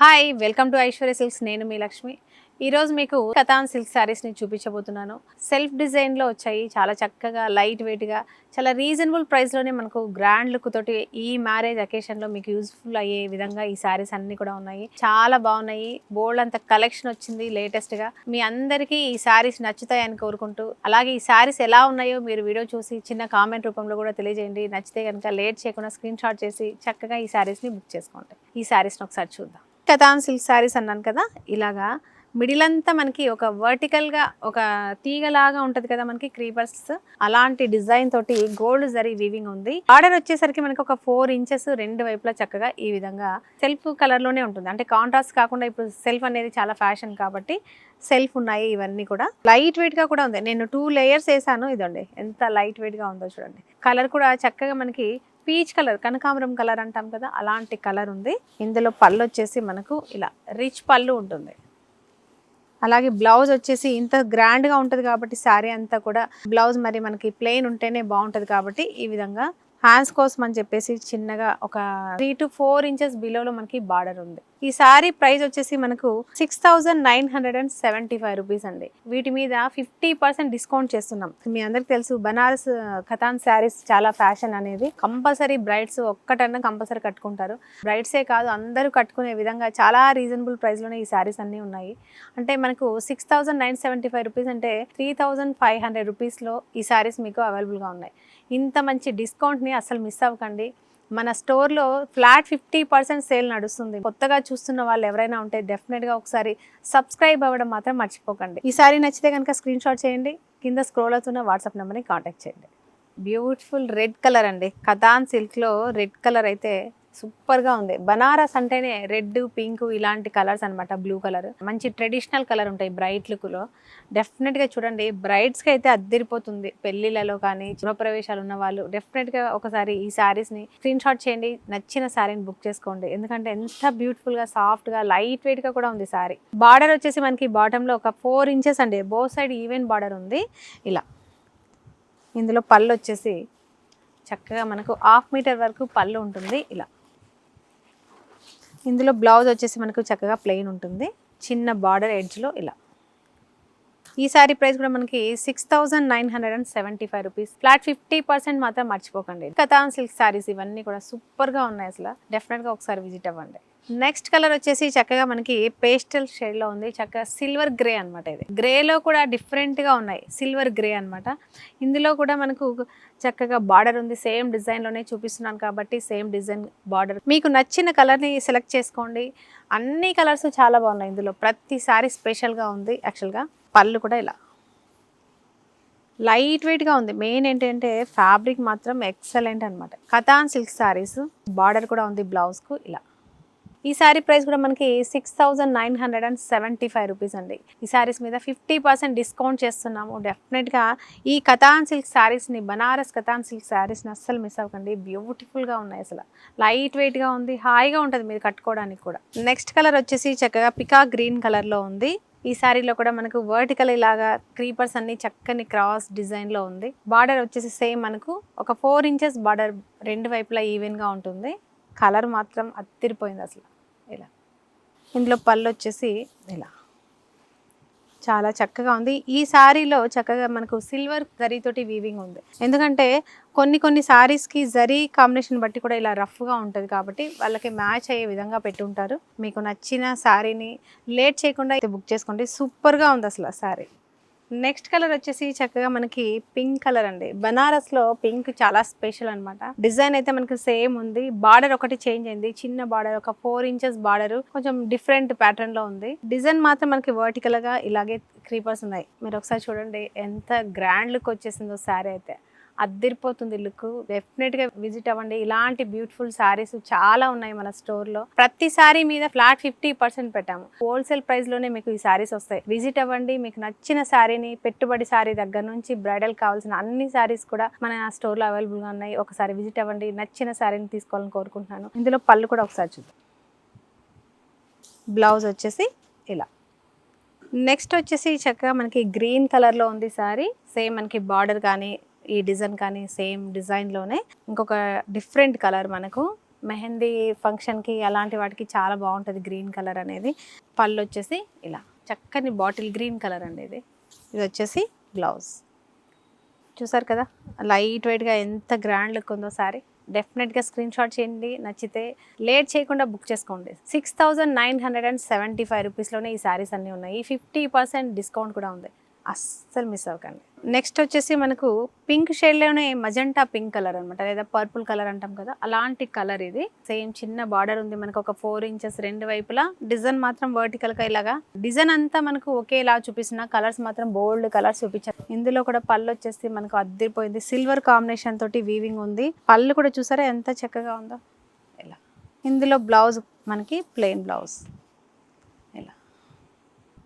Hi welcome to Aishwarya silks నేను మీ లక్ష్మి. ఈరోజు మీకు కథాన్ సిల్క్ శారీస్ని చూపించబోతున్నాను. సెల్ఫ్ డిజైన్లో వచ్చాయి. చాలా చక్కగా లైట్ వెయిట్గా చాలా రీజనబుల్ ప్రైస్లోనే మనకు గ్రాండ్ లుక్ తోటి ఈ మ్యారేజ్ అకేషన్లో మీకు యూస్ఫుల్ అయ్యే విధంగా ఈ శారీస్ అన్ని కూడా ఉన్నాయి. చాలా బాగున్నాయి. బోల్డ్ అంత కలెక్షన్ వచ్చింది లేటెస్ట్గా మీ అందరికీ ఈ శారీస్ నచ్చుతాయని కోరుకుంటూ అలాగే ఈ శారీస్ ఎలా ఉన్నాయో మీరు వీడియో చూసి చిన్న కామెంట్ రూపంలో కూడా తెలియజేయండి. నచ్చితే కనుక లేట్ చేయకుండా స్క్రీన్ షాట్ చేసి చక్కగా ఈ శారీస్ని బుక్ చేసుకోండి. ఈ శారీస్ని ఒకసారి చూద్దాం. కథాన్ సిల్క్ శారీస్ అన్నాను కదా ఇలాగా మిడిల్ అంతా మనకి ఒక వర్టికల్గా ఒక తీగలాగా ఉంటుంది కదా మనకి క్రీపర్స్. అలాంటి డిజైన్ తోటి గోల్డ్ జరీ వీవింగ్ ఉంది. ఆర్డర్ వచ్చేసరికి మనకి ఒక ఫోర్ ఇంచెస్ రెండు వైపులా చక్కగా ఈ విధంగా సెల్ఫ్ కలర్లోనే ఉంటుంది. అంటే కాంట్రాస్ట్ కాకుండా ఇప్పుడు సెల్ఫ్ అనేది చాలా ఫ్యాషన్ కాబట్టి సెల్ఫ్ ఉన్నాయి ఇవన్నీ కూడా. లైట్ వెయిట్గా కూడా ఉంది. నేను టూ లేయర్స్ వేసాను. ఇదండి ఎంత లైట్ వెయిట్గా ఉందో చూడండి. కలర్ కూడా చక్కగా మనకి పీచ్ కలర్ కనకాంబరం కలర్ అంటాం కదా అలాంటి కలర్ ఉంది. ఇందులో పళ్ళు వచ్చేసి మనకు ఇలా రిచ్ పళ్ళు ఉంటుంది. అలాగే బ్లౌజ్ వచ్చేసి ఇంత గ్రాండ్గా ఉంటుంది కాబట్టి శారీ అంతా కూడా బ్లౌజ్ మరి మనకి ప్లెయిన్ ఉంటేనే బాగుంటుంది కాబట్టి ఈ విధంగా హ్యాండ్స్ కోసం అని చెప్పేసి చిన్నగా ఒక త్రీ టు ఫోర్ ఇంచెస్ బిలోలో మనకి బార్డర్ ఉంది. ఈ శారీ ప్రైస్ వచ్చేసి మనకు six thousand nine hundred and seventy five rupees అండి. వీటి మీద ఫిఫ్టీ పర్సెంట్ డిస్కౌంట్ చేస్తున్నాం. మీ అందరికి తెలుసు బనారస్ ఖతాన్ శారీస్ చాలా ఫ్యాషన్ అనేది. కంపల్సరీ బ్రైడ్స్ ఒక్కటన్నా కంపల్సరీ కట్టుకుంటారు. బ్రైడ్సే కాదు అందరూ కట్టుకునే విధంగా చాలా రీజనబుల్ ప్రైస్లోనే ఈ శారీస్ అన్నీ ఉన్నాయి. అంటే మనకు six thousand nine seventy five rupees అంటే త్రీ థౌజండ్ ఫైవ్ హండ్రెడ్ రూపీస్లో ఈ శారీస్ మీకు అవైలబుల్గా ఉన్నాయి. ఇంత మంచి డిస్కౌంట్ని అసలు మిస్ అవ్వకండి. మన స్టోర్లో ఫ్లాట్ ఫిఫ్టీ పర్సెంట్ సేల్ నడుస్తుంది. కొత్తగా చూస్తున్న వాళ్ళు ఎవరైనా ఉంటే డెఫినెట్గా ఒకసారి సబ్స్క్రైబ్ అవ్వడం మాత్రం మర్చిపోకండి. ఈసారి నచ్చితే కనుక స్క్రీన్ షాట్ చేయండి. కింద స్క్రోల్ అవుతున్న వాట్సాప్ నెంబర్ని కాంటాక్ట్ చేయండి. బ్యూటిఫుల్ రెడ్ కలర్ అండి. కథాన్ సిల్క్లో రెడ్ కలర్ అయితే సూపర్గా ఉంది. బనారస్ అంటేనే రెడ్ పింక్ ఇలాంటి కలర్స్ అన్నమాట బ్లూ కలర్. మంచి ట్రెడిషనల్ కలర్ ఉంటాయి బ్రైట్ లుక్లో. డెఫినెట్గా చూడండి బ్రైడ్స్కి అయితే అద్దరిపోతుంది. పెళ్ళిళ్ళలో కానీ గృహప్రవేశాలు ఉన్న వాళ్ళు డెఫినెట్గా ఒకసారి ఈ శారీస్ని స్క్రీన్ షాట్ చేయండి నచ్చిన శారీని బుక్ చేసుకోండి. ఎందుకంటే ఎంత బ్యూటిఫుల్గా సాఫ్ట్గా లైట్ వెయిట్గా కూడా ఉంది శారీ. బార్డర్ వచ్చేసి మనకి బాటంలో ఒక ఫోర్ ఇంచెస్ అండి. బో సైడ్ ఈవెన్ బార్డర్ ఉంది. ఇలా. ఇందులో పళ్ళు వచ్చేసి చక్కగా మనకు హాఫ్ మీటర్ వరకు పళ్ళు ఉంటుంది. ఇలా. ఇందులో బ్లౌజ్ వచ్చేసి మనకు చక్కగా ప్లెయిన్ ఉంటుంది. చిన్న బార్డర్ ఎడ్జ్లో ఇలా. ఈ సారీ ప్రైస్ కూడా మనకి six thousand nine hundred and seventy five rupees flat fifty percent మాత్రం మర్చిపోకండి. కథాన్ సిల్క్ సారీస్ ఇవన్నీ కూడా సూపర్గా ఉన్నాయి అసలు. డెఫినెట్గా ఒకసారి విజిట్ అవ్వండి. నెక్స్ట్ కలర్ వచ్చేసి చక్కగా మనకి పేస్టల్ షేడ్లో ఉంది. చక్కగా సిల్వర్ గ్రే అనమాట ఇది. గ్రేలో కూడా డిఫరెంట్గా ఉన్నాయి. సిల్వర్ గ్రే అనమాట ఇందులో కూడా మనకు చక్కగా బార్డర్ ఉంది. సేమ్ డిజైన్లోనే చూపిస్తున్నాను కాబట్టి సేమ్ డిజైన్ బార్డర్ మీకు నచ్చిన కలర్ని సెలెక్ట్ చేసుకోండి. అన్ని కలర్స్ చాలా బాగున్నాయి ఇందులో. ప్రతి సారీ స్పెషల్గా ఉంది యాక్చువల్గా పళ్ళు కూడా ఇలా. లైట్ వెయిట్గా ఉంది. మెయిన్ ఏంటంటే ఫ్యాబ్రిక్ మాత్రం ఎక్సలెంట్ అనమాట కథాన్ సిల్క్ శారీస్ బార్డర్ కూడా ఉంది బ్లౌజ్కు ఇలా. ఈ శారీ ప్రైస్ కూడా మనకి six thousand nine hundred and seventy five rupees అండి. ఈ శారీస్ మీద ఫిఫ్టీ పర్సెంట్ డిస్కౌంట్ చేస్తున్నాము. డెఫినెట్గా ఈ కథాన్ సిల్క్ శారీస్ని బనారస్ కథాన్ సిల్క్ శారీస్ని అస్సలు మిస్ అవ్వకండి. బ్యూటిఫుల్గా ఉన్నాయి అసలు. లైట్ వెయిట్గా ఉంది. హాయిగా ఉంటుంది మీరు కట్టుకోవడానికి కూడా. నెక్స్ట్ కలర్ వచ్చేసి చక్కగా పికా గ్రీన్ కలర్లో ఉంది. ఈ శారీలో కూడా మనకు వర్టికల్ ఇలాగా క్రీపర్స్ అన్ని చక్కని క్రాస్ డిజైన్లో ఉంది. బార్డర్ వచ్చేసి సేమ్ మనకు ఒక ఫోర్ ఇంచెస్ బార్డర్ రెండు వైపులా ఈవెన్గా ఉంటుంది. కలర్ మాత్రం అత్తిరిపోయింది అసలు. ఇలా. ఇందులో పళ్ళు వచ్చేసి ఇలా. చాలా చక్కగా ఉంది. ఈ సారీలో చక్కగా మనకు సిల్వర్ జరీతోటి వీవింగ్ ఉంది. ఎందుకంటే కొన్ని కొన్ని శారీస్కి జరీ కాంబినేషన్ బట్టి కూడా ఇలా రఫ్గా ఉంటుంది కాబట్టి వాళ్ళకి మ్యాచ్ అయ్యే విధంగా పెట్టుంటారు. మీకు నచ్చిన శారీని లేట్ చేయకుండా అయితే బుక్ చేసుకోండి. సూపర్గా ఉంది అసలు ఆ సారీ నెక్స్ట్ కలర్ వచ్చేసి చక్కగా మనకి పింక్ కలర్ అండి. బనారస్లో పింక్ చాలా స్పెషల్ అన్నమాట. డిజైన్ అయితే మనకి సేమ్ ఉంది. బార్డర్ ఒకటి చేంజ్ అయింది. చిన్న బార్డర్ ఒక ఫోర్ ఇంచెస్ బార్డర్ కొంచెం డిఫరెంట్ ప్యాటర్న్లో ఉంది. డిజైన్ మాత్రం మనకి వర్టికల్గా ఇలాగే క్రీపర్స్ ఉన్నాయి. మీరు ఒకసారి చూడండి ఎంత గ్రాండ్ లుక్ వచ్చేసిందో శారీ అయితే. అద్దరిపోతుంది లుక్. డెఫినెట్గా విజిట్ అవ్వండి. ఇలాంటి బ్యూటిఫుల్ సారీస్ చాలా ఉన్నాయి మన స్టోర్లో ప్రతి సారీ మీద ఫ్లాట్ ఫిఫ్టీ పర్సెంట్ పెట్టాము. హోల్సేల్ ప్రైస్లోనే మీకు ఈ సారీస్ వస్తాయి. విజిట్ అవ్వండి. మీకు నచ్చిన సారీని పెట్టుబడి సారీ దగ్గర నుంచి బ్రైడల్ కావాల్సిన అన్ని సారీస్ కూడా మన స్టోర్లో అవైలబుల్గా ఉన్నాయి. ఒకసారి విజిట్ అవ్వండి. నచ్చిన సారీని తీసుకోవాలని కోరుకుంటున్నాను. ఇందులో పళ్ళు కూడా ఒకసారి చూద్దాం. బ్లౌజ్ వచ్చేసి ఇలా. నెక్స్ట్ వచ్చేసి చక్కగా మనకి గ్రీన్ కలర్లో ఉంది సారీ. సేమ్ మనకి బార్డర్ కానీ ఈ డిజైన్ కానీ సేమ్ డిజైన్లోనే ఇంకొక డిఫరెంట్ కలర్ మనకు. మెహందీ ఫంక్షన్కి అలాంటి వాటికి చాలా బాగుంటుంది గ్రీన్ కలర్ అనేది. పళ్ళు వచ్చేసి ఇలా చక్కని బాటిల్ గ్రీన్ కలర్ అండి ఇది. ఇది వచ్చేసి బ్లౌజ్. చూసారు కదా? లైట్ వెయిట్గా ఎంత గ్రాండ్ లుక్ ఉందో సారీ. డెఫినెట్గా స్క్రీన్ షాట్ చేయండి. నచ్చితే లేట్ చేయకుండా బుక్ చేసుకోండి. Six thousand nine hundred and seventy five రూపీస్లోనే ఈ సారీస్ అన్నీ ఉన్నాయి. ఫిఫ్టీ పర్సెంట్ డిస్కౌంట్ కూడా ఉంది. అస్సలు మిస్ అవ్వకండి. నెక్స్ట్ వచ్చేసి మనకు పింక్ షేడ్లోనే మజంటా పింక్ కలర్ అనమాట లేదా పర్పుల్ కలర్ అంటాం కదా అలాంటి కలర్ ఇది. సేమ్ చిన్న బార్డర్ ఉంది మనకు ఒక ఫోర్ ఇంచెస్ రెండు వైపులా. డిజైన్ మాత్రం వర్టికల్గా ఇలాగా. డిజైన్ అంతా మనకు ఒకేలా చూపిస్తున్న. కలర్స్ మాత్రం బోల్డ్ కలర్స్ చూపించారు ఇందులో కూడా పళ్ళు వచ్చేసి మనకు అద్దరిపోయింది. సిల్వర్ కాంబినేషన్ తోటి వీవింగ్ ఉంది. పళ్ళు కూడా చూసారా? ఎంత చక్కగా ఉందో. ఇలా. ఇందులో బ్లౌజ్ మనకి ప్లెయిన్ బ్లౌజ్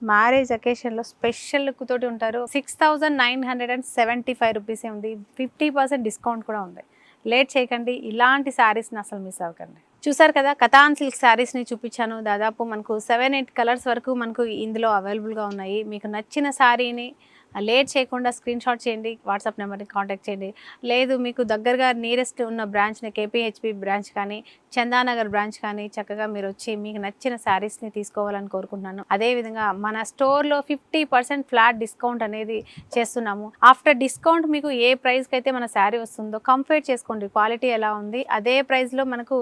మ్యారేజ్ అకేషన్లో స్పెషల్ లుక్ తోటి ఉంటారు. Six thousand nine hundred and seventy five రూపీసే ఉంది. ఫిఫ్టీ పర్సెంట్ డిస్కౌంట్ కూడా ఉంది. లేట్ చేయకండి ఇలాంటి శారీస్ని అసలు మిస్ అవ్వకండి. చూసారు కదా కథాన్ సిల్క్ శారీస్ని చూపించాను. దాదాపు మనకు సెవెన్ ఎయిట్ కలర్స్ వరకు మనకు ఇందులో అవైలబుల్గా ఉన్నాయి. మీకు నచ్చిన శారీని లేట్ చేయకుండా స్క్రీన్ షాట్ చేయండి వాట్సాప్ నెంబర్ని కాంటాక్ట్ చేయండి. లేదు మీకు దగ్గరగా నియరెస్ట్ ఉన్న బ్రాంచ్ని కేపీహెచ్పి బ్రాంచ్ కానీ చందానగర్ బ్రాంచ్ కానీ చక్కగా మీరు వచ్చి మీకు నచ్చిన శారీస్ని తీసుకోవాలని కోరుకుంటున్నాను. అదేవిధంగా మన స్టోర్లో ఫిఫ్టీ పర్సెంట్ ఫ్లాట్ డిస్కౌంట్ అనేది చేస్తున్నాము. ఆఫ్టర్ డిస్కౌంట్ మీకు ఏ ప్రైస్కి అయితే మన శారీ వస్తుందో కంపేర్ చేసుకోండి క్వాలిటీ ఎలా ఉంది అదే ప్రైస్లో మనకు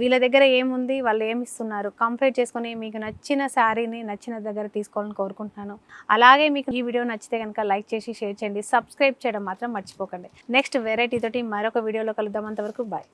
వీళ్ళ దగ్గర ఏముంది వాళ్ళు ఏమి ఇస్తున్నారు కంపేర్ చేసుకొని మీకు నచ్చిన శారీని నచ్చిన దగ్గర తీసుకోవాలని కోరుకుంటున్నాను. అలాగే మీకు ఈ వీడియో నచ్చితే కనుక లైక్ చేసి షేర్ చేయండి. సబ్స్క్రైబ్ చేయడం మాత్రం మర్చిపోకండి. నెక్స్ట్ వెరైటీ తోటి మరొక వీడియోలో కలుద్దాం అంతవరకు. బాయ్.